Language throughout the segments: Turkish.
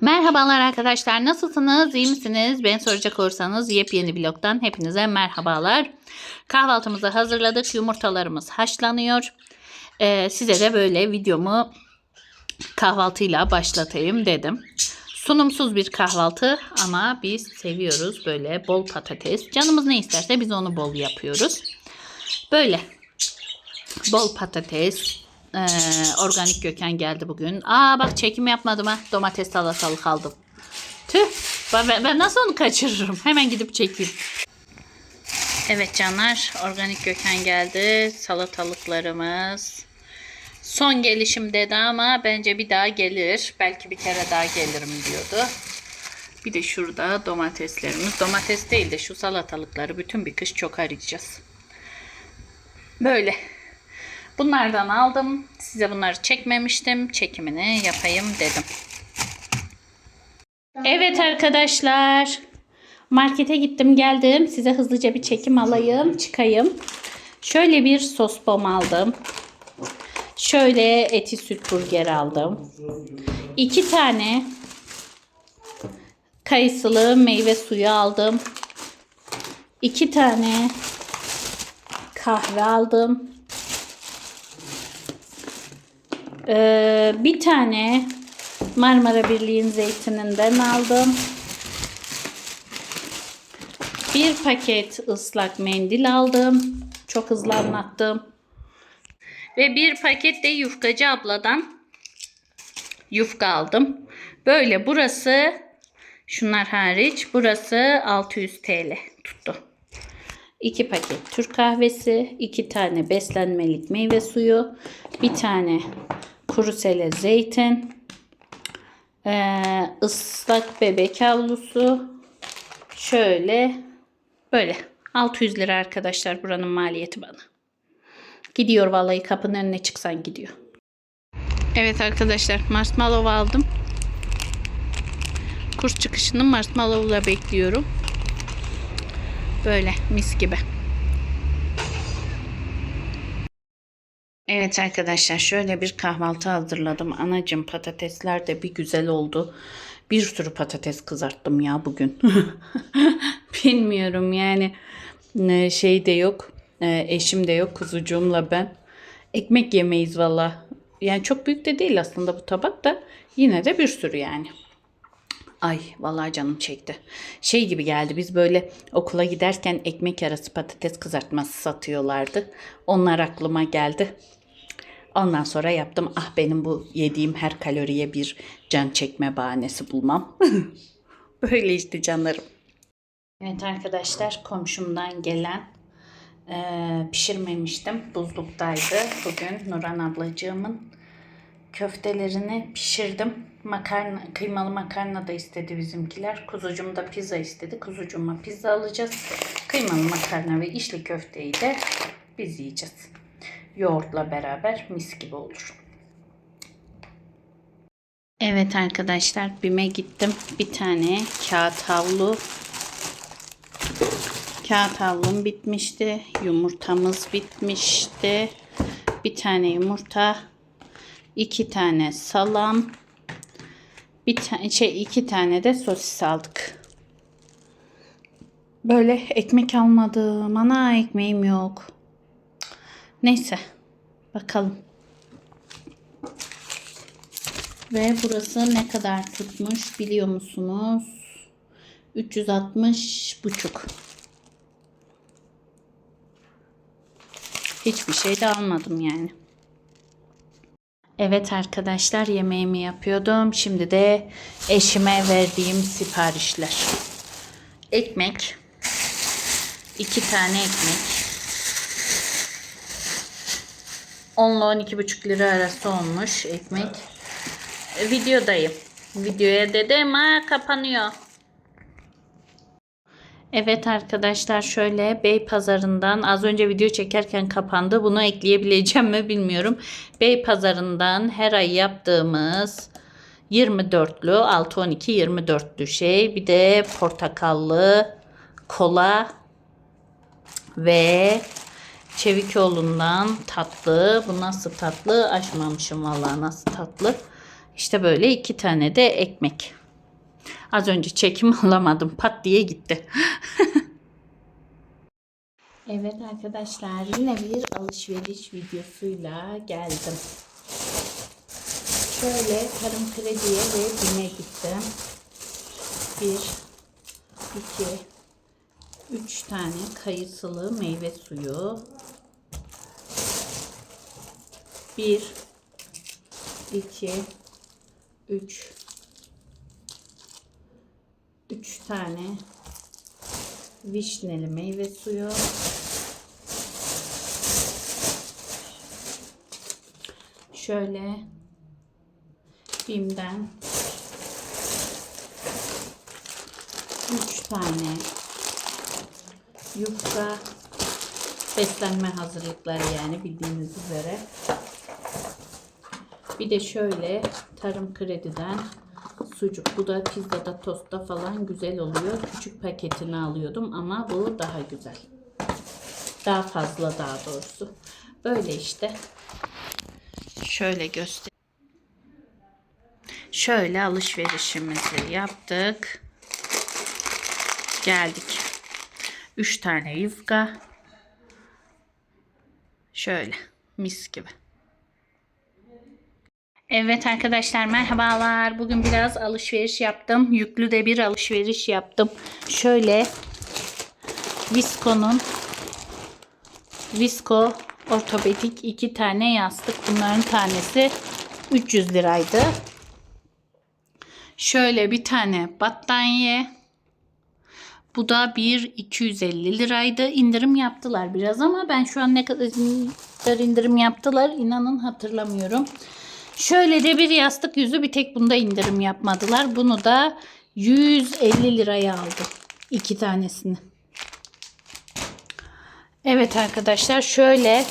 Merhabalar arkadaşlar nasılsınız? İyi misiniz? Beni soracak olursanız yepyeni vlogdan hepinize merhabalar. Kahvaltımızı hazırladık yumurtalarımız haşlanıyor. Ee, size de böyle videomu kahvaltıyla başlatayım dedim. Sunumsuz bir kahvaltı ama biz seviyoruz böyle bol patates. Canımız ne isterse biz onu bol yapıyoruz. Böyle bol patates ee, organik göken geldi bugün. Aa bak çekim yapmadım ha. Domates salatalık aldım. Tüh. Ben- ben nasıl onu kaçırırım? Hemen gidip çekeyim. Evet canlar. Organik göken geldi. Salatalıklarımız. Son gelişim dedi ama bence bir daha gelir. Belki bir kere daha gelirim diyordu. Bir de şurada domateslerimiz. Domates değil de şu salatalıkları bütün bir kış çok arayacağız. Böyle. Bunlardan aldım. Size bunları çekmemiştim. Çekimini yapayım dedim. Evet arkadaşlar. Markete gittim geldim. Size hızlıca bir çekim alayım. Çıkayım. Şöyle bir sos bom aldım. Şöyle eti süt burger aldım. İki tane kayısılı meyve suyu aldım. İki tane kahve aldım. Ee, bir tane Marmara Birliği'nin zeytininden aldım. Bir paket ıslak mendil aldım. Çok hızlı anlattım. Ve bir paket de yufkacı abladan yufka aldım. Böyle burası şunlar hariç burası 600 TL tuttu. 2 paket Türk kahvesi, 2 tane beslenmelik meyve suyu, bir tane kuru sele zeytin, ee, ıslak bebek havlusu, şöyle böyle 600 lira arkadaşlar buranın maliyeti bana. Gidiyor vallahi kapının önüne çıksan gidiyor. Evet arkadaşlar marshmallow aldım. Kurs çıkışını marshmallow'la bekliyorum. Böyle mis gibi. Evet arkadaşlar şöyle bir kahvaltı hazırladım. Anacım patatesler de bir güzel oldu. Bir sürü patates kızarttım ya bugün. Bilmiyorum yani e, şey de yok. e, Eşim de yok kuzucuğumla ben. Ekmek yemeyiz valla. Yani çok büyük de değil aslında bu tabak da. Yine de bir sürü yani. Ay vallahi canım çekti. Şey gibi geldi biz böyle okula giderken ekmek arası patates kızartması satıyorlardı. Onlar aklıma geldi. Ondan sonra yaptım. Ah benim bu yediğim her kaloriye bir can çekme bahanesi bulmam. Böyle işte canlarım. Evet arkadaşlar komşumdan gelen eee, pişirmemiştim. Buzluktaydı. Bugün Nuran ablacığımın köftelerini pişirdim. Makarna, kıymalı makarna da istedi bizimkiler. Kuzucum da pizza istedi. Kuzucuma pizza alacağız. Kıymalı makarna ve içli köfteyi de biz yiyeceğiz. Yoğurtla beraber mis gibi olur. Evet arkadaşlar BİM'e gittim. Bir tane kağıt havlu. Kağıt havlum bitmişti. Yumurtamız bitmişti. Bir tane yumurta. iki tane salam. Bir tane şey iki tane de sosis aldık. Böyle ekmek almadım. Ana ekmeğim yok. Neyse. Bakalım. Ve burası ne kadar tutmuş biliyor musunuz? 360 buçuk. Hiçbir şey de almadım yani. Evet arkadaşlar yemeğimi yapıyordum. Şimdi de eşime verdiğim siparişler. Ekmek. iki tane ekmek. 10 ile 12,5 lira arası olmuş ekmek. E, Videodayım. Videoya dedim ha kapanıyor. Evet arkadaşlar şöyle Bey Pazarından az önce video çekerken kapandı. Bunu ekleyebileceğim mi bilmiyorum. Bey Pazarından her ay yaptığımız 24'lü 6 12 24'lü şey bir de portakallı kola ve Çevikoğlu'ndan tatlı. Bu nasıl tatlı? Açmamışım vallahi nasıl tatlı. İşte böyle iki tane de ekmek. Az önce çekim alamadım. Pat diye gitti. evet arkadaşlar yine bir alışveriş videosuyla geldim. Şöyle tarım krediye ve BİM'e gittim. Bir, iki, üç tane kayısılı meyve suyu. Bir, iki, üç, üç tane vişneli meyve suyu. Şöyle Bim'den 3 tane yufka beslenme hazırlıkları yani bildiğiniz üzere. Bir de şöyle tarım krediden sucuk. Bu da pizzada, tostta falan güzel oluyor. Küçük paketini alıyordum ama bu daha güzel. Daha fazla daha doğrusu. Böyle işte. Şöyle göster. Şöyle alışverişimizi yaptık. Geldik. 3 tane yufka. Şöyle mis gibi. Evet arkadaşlar merhabalar. Bugün biraz alışveriş yaptım. Yüklü de bir alışveriş yaptım. Şöyle Visco'nun Visco ortopedik iki tane yastık. Bunların tanesi 300 liraydı. Şöyle bir tane battaniye. Bu da bir 250 liraydı. İndirim yaptılar biraz ama ben şu an ne kadar indirim yaptılar inanın hatırlamıyorum. Şöyle de bir yastık yüzü bir tek bunda indirim yapmadılar. Bunu da 150 liraya aldım. iki tanesini. Evet arkadaşlar şöyle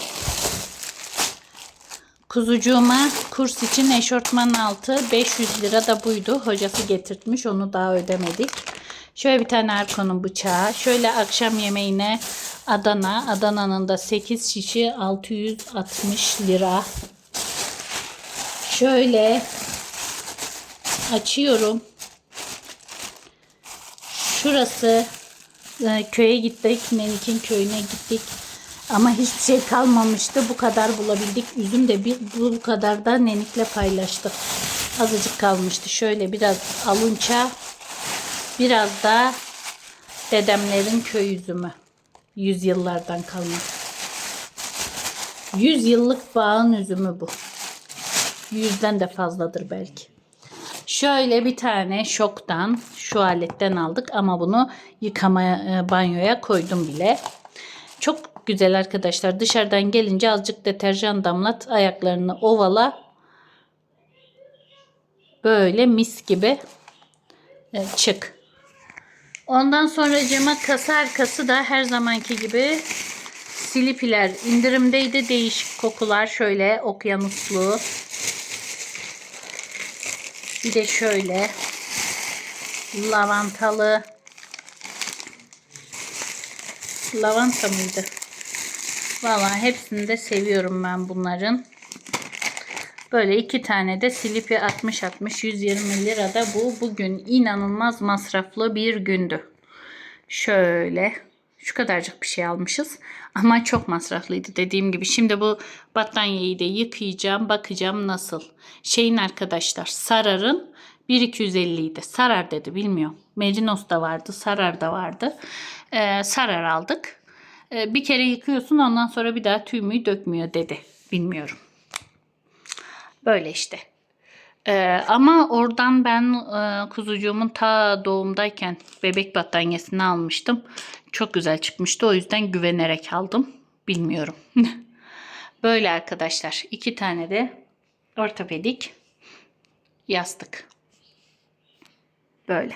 kuzucuğuma kurs için eşortman altı 500 lira da buydu. Hocası getirtmiş onu daha ödemedik. Şöyle bir tane Arko'nun bıçağı. Şöyle akşam yemeğine Adana. Adana'nın da 8 şişi 660 lira. Şöyle açıyorum. Şurası e, köye gittik. Melik'in köyüne gittik. Ama hiçbir şey kalmamıştı. Bu kadar bulabildik. Üzüm de bir bu kadar da nenikle paylaştık. Azıcık kalmıştı. Şöyle biraz alunça biraz da dedemlerin köy üzümü. Yüzyıllardan kalma. Yüz yıllık bağın üzümü bu. Yüzden de fazladır belki. Şöyle bir tane şoktan şu aletten aldık ama bunu yıkamaya banyoya koydum bile. Çok güzel arkadaşlar. Dışarıdan gelince azıcık deterjan damlat ayaklarını ovala. Böyle mis gibi e, çık. Ondan sonra cama kasa arkası da her zamanki gibi Silipiler indirimdeydi. Değişik kokular şöyle okyanuslu. Bir de şöyle lavantalı. Lavanta mıydı? Valla hepsini de seviyorum ben bunların. Böyle iki tane de Silipi 60-60 120 lirada bu. Bugün inanılmaz masraflı bir gündü. Şöyle şu kadarcık bir şey almışız. Ama çok masraflıydı dediğim gibi. Şimdi bu battaniyeyi de yıkayacağım. Bakacağım nasıl. Şeyin arkadaşlar Sarar'ın 1250 idi. Sarar dedi bilmiyorum. Merinos da vardı. Sarar da vardı. Ee, Sarar aldık. Ee, bir kere yıkıyorsun ondan sonra bir daha tüy müyü dökmüyor dedi. Bilmiyorum. Böyle işte. Ee, ama oradan ben e, kuzucuğumun ta doğumdayken bebek battaniyesini almıştım. Çok güzel çıkmıştı. O yüzden güvenerek aldım. Bilmiyorum. Böyle arkadaşlar. iki tane de ortopedik yastık. Böyle.